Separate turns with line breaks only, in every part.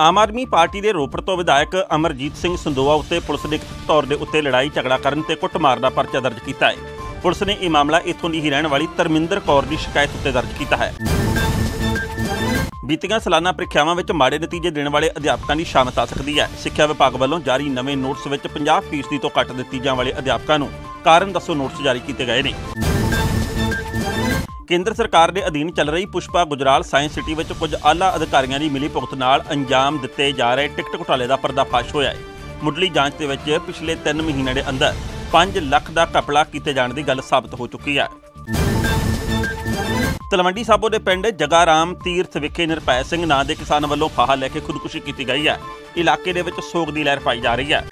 Aam Aadmi party ਦੇ ਰੋਪੜ ਤੋਂ ਵਿਧਾਇਕ ਅਮਰਜੀਤ ਸਿੰਘ ਸੰਦੋਆ ਉੱਤੇ ਪੁਲਿਸ ਨੇ ਕਥਿਤ ਤੌਰ ਦੇ ਉੱਤੇ ਲੜਾਈ ਝਗੜਾ ਕਰਨ ਤੇ ਕੁੱਟਮਾਰ ਦਾ ਪਰਚਾ ਦਰਜ ਕੀਤਾ ਹੈ। ਪੁਲਿਸ ਨੇ ਇਹ ਮਾਮਲਾ ਇੱਥੋਂ ਦੀ ਹੀ ਰਹਿਣ ਵਾਲੀ ਧਰਮਿੰਦਰ ਕੌਰ ਦੀ ਸ਼ਿਕਾਇਤ ਉੱਤੇ ਦਰਜ ਕੀਤਾ ਹੈ। ਬੀਤੀਆਂ ਸਾਲਾਨਾ ਪ੍ਰੀਖਿਆਵਾਂ ਵਿੱਚ ਮਾੜੇ ਨਤੀਜੇ ਦੇਣ ਵਾਲੇ ਅਧਿਆਪਕਾਂ ਦੀ ਸ਼ਾਮਤ ਆ ਸਕਦੀ ਹੈ। ਸਿੱਖਿਆ ਵਿਭਾਗ ਵੱਲੋਂ ਜਾਰੀ ਨਵੇਂ ਨੋਟਿਸ ਵਿੱਚ 50% ਤੋਂ ਘੱਟ ਨਤੀਜਿਆਂ ਵਾਲੇ ਅਧਿਆਪਕਾਂ ਨੂੰ ਕਾਰਨ ਦੱਸੋ ਨੋਟਿਸ ਜਾਰੀ ਕੀਤੇ ਗਏ ਨੇ। ਕੇਂਦਰ ਸਰਕਾਰ ਦੇ ਅਧੀਨ ਚੱਲ ਰਹੀ ਪੁਸ਼ਪਾ ਗੁਜਰਾਲ ਸਾਇੰਸ ਸਿਟੀ ਵਿੱਚ ਕੁਝ ਆਲਾ ਅਧਿਕਾਰੀਆਂ ਦੀ ਮਿਲੀ ਭੁਗਤ ਨਾਲ ਅੰਜਾਮ ਦਿੱਤੇ ਜਾ ਰਹੇ ਟਿਕਟ ਘੁਟਾਲੇ ਦਾ ਪਰਦਾਫਾਸ਼ ਹੋਇਆ ਹੈ। ਮੁੱਢਲੀ ਜਾਂਚ ਦੇ ਵਿੱਚ ਪਿਛਲੇ 3 ਮਹੀਨਿਆਂ ਦੇ ਅੰਦਰ 5 ਲੱਖ ਦਾ ਘਪਲਾ ਕੀਤੇ ਜਾਣ ਦੀ ਗੱਲ ਸਾਬਤ ਹੋ ਚੁੱਕੀ ਹੈ। ਤਲਵੰਡੀ ਸਾਬੋ ਦੇ ਪਿੰਡ ਜਗਾਰਾਮ ਤੀਰਥ ਵਿਖੇ ਨਿਰਭੈ ਸਿੰਘ ਨਾਂ ਦੇ ਕਿਸਾਨ ਵੱਲੋਂ ਫਾਹਾ ਲੈ ਕੇ ਖੁਦਕੁਸ਼ੀ ਕੀਤੀ ਗਈ ਹੈ। ਇਲਾਕੇ ਦੇ ਵਿੱਚ ਸੋਗ ਦੀ ਲਹਿਰ ਪਾਈ ਜਾ ਰਹੀ ਹੈ।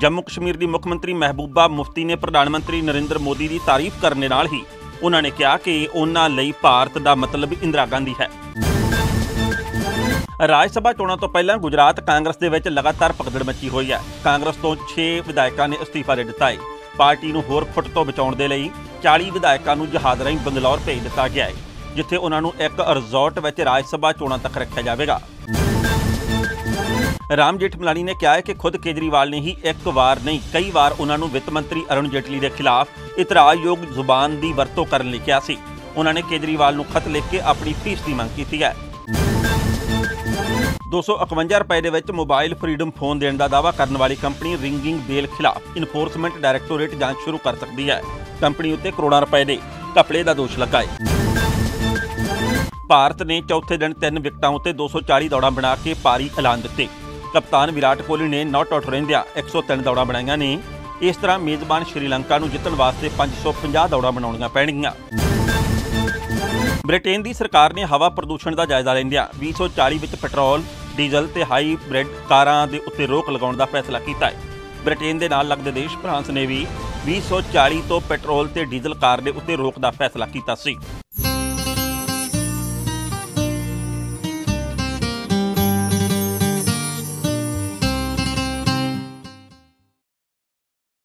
ਜੰਮੂ ਕਸ਼ਮੀਰ ਦੀ ਮੁੱਖ ਮੰਤਰੀ ਮਹਿਬੂਬਾ ਮੁਫਤੀ ਨੇ ਪ੍ਰਧਾਨ ਮੰਤਰੀ ਨਰਿੰਦਰ ਮੋਦੀ ਦੀ ਤਾਰੀਫ ਕਰਨ ਦੇ ਨਾਲ ਹੀ ਉਹਨਾਂ ਨੇ ਕਿਹਾ ਕਿ ਉਹਨਾਂ ਲਈ ਭਾਰਤ ਦਾ ਮਤਲਬ ਇੰਦਰਾ ਗਾਂਧੀ ਹੈ। ਰਾਜ ਸਭਾ ਚੋਣਾਂ ਤੋਂ ਪਹਿਲਾਂ ਗੁਜਰਾਤ ਕਾਂਗਰਸ ਦੇ ਵਿੱਚ ਲਗਾਤਾਰ ਭਗਦੜ ਮੱਚੀ ਹੋਈ ਹੈ। ਕਾਂਗਰਸ ਤੋਂ 6 ਵਿਧਾਇਕਾਂ ਨੇ ਅਸਤੀਫਾ ਦੇ ਦਿੱਤਾ ਹੈ। ਪਾਰਟੀ ਨੂੰ ਹੋਰ ਫੁੱਟ ਤੋਂ ਬਚਾਉਣ ਦੇ ਲਈ 40 ਵਿਧਾਇਕਾਂ ਨੂੰ ਜਹਾਜ਼ ਰਾਹੀਂ ਬੰਗਲੌਰ ਭੇਜ ਦਿੱਤਾ ਗਿਆ ਹੈ, ਜਿੱਥੇ ਉਹਨਾਂ ਨੂੰ ਇੱਕ ਰਿਜ਼ੋਰਟ ਵਿੱਚ ਰਾਜ ਸਭਾ ਚੋਣਾਂ ਤੱਕ ਰੱਖਿਆ ਜਾਵੇਗਾ। ਰਾਮ ਜੇਠਮਲਾਨੀ ਨੇ ਕਿਹਾ ਹੈ ਕਿ ਖੁਦ ਕੇਜਰੀਵਾਲ ਨੇ ਹੀ ਇੱਕ ਵਾਰ ਨਹੀਂ, ਕਈ ਵਾਰ ਉਹਨਾਂ ਨੂੰ ਵਿੱਤ ਮੰਤਰੀ ਅਰੁਣ ਜੇਟਲੀ ਦੇ ਖਿਲਾਫ ਇਤਰਾਜ਼ਯੋਗ ਜ਼ੁਬਾਨ ਦੀ ਵਰਤੋਂ ਕਰਨ ਲਈ ਕਿਹਾ ਸੀ। ਉਹਨਾਂ ਨੇ ਕੇਜਰੀਵਾਲ ਨੂੰ ਖਤ ਲਿਖ ਕੇ ਆਪਣੀ ਫੀਸ ਦੀ ਮੰਗ ਕੀਤੀ ਹੈ। 251 ਰੁਪਏ ਦੇ ਵਿੱਚ ਮੋਬਾਈਲ ਫਰੀडम ਫੋਨ ਦੇਣ ਦਾ ਦਾਅਵਾ ਕਰਨ ਵਾਲੀ ਕੰਪਨੀ ਰਿੰਗਿੰਗ ਬੇਲ ਖਿਲਾਫ ਇਨਫੋਰਸਮੈਂਟ ਡਾਇਰੈਕਟੋਰੇਟ ਜਾਂਚ ਸ਼ੁਰੂ ਕਰ ਸਕਦੀ ਹੈ। ਕੰਪਨੀ ਉੱਤੇ ਕਰੋੜਾਂ ਰੁਪਏ ਦੇ ਘਪਲੇ ਦਾ ਦੋਸ਼ ਲੱਗਾ ਹੈ ਭਾਰਤ ਨੇ ਚੌਥੇ ਦਿਨ ਤਿੰਨ ਵਿਕਟਾਂ ਉੱਤੇ 240 ਦੌੜਾਂ ਬਣਾ ਕੇ ਪਾਰੀ ਐਲਾਨ ਦਿੱਤੇ। ਕਪਤਾਨ ਵਿਰਾਟ ਕੋਹਲੀ ਨੇ ਨਾਟ ਆਊਟ ਰਹਿੰਦਿਆਂ 103 ਦੌੜਾਂ ਬਣਾਈਆਂ ਨੇ। ਇਸ ਤਰ੍ਹਾਂ ਮੇਜ਼ਬਾਨ ਸ਼੍ਰੀਲੰਕਾ ਨੂੰ ਜਿੱਤਣ ਵਾਸਤੇ 550 ਦੌੜਾਂ ਬਣਾਉਣੀਆਂ ਪੈਣਗੀਆਂ। ਬ੍ਰਿਟੇਨ ਦੀ ਸਰਕਾਰ ਨੇ ਹਵਾ ਪ੍ਰਦੂਸ਼ਣ ਦਾ ਜਾਇਜ਼ਾ ਲੈਂਦਿਆਂ 2040 ਵਿੱਚ ਪੈਟਰੋਲ, ਡੀਜ਼ਲ ਤੇ ਹਾਈਬ੍ਰਿਡ ਕਾਰਾਂ ਦੇ ਉੱਤੇ ਰੋਕ ਲਗਾਉਣ ਦਾ ਫੈਸਲਾ ਕੀਤਾ ਹੈ। ਬ੍ਰਿਟੇਨ ਦੇ ਨਾਲ ਲੱਗਦੇ ਦੇਸ਼ ਫਰਾਂਸ ਨੇ ਵੀ 2040 ਤੋਂ ਪੈਟਰੋਲ ਤੇ ਡੀਜ਼ਲ ਕਾਰ ਦੇ ਉੱਤੇ ਰੋਕ ਦਾ ਫੈਸਲਾ ਕੀਤਾ ਸੀ।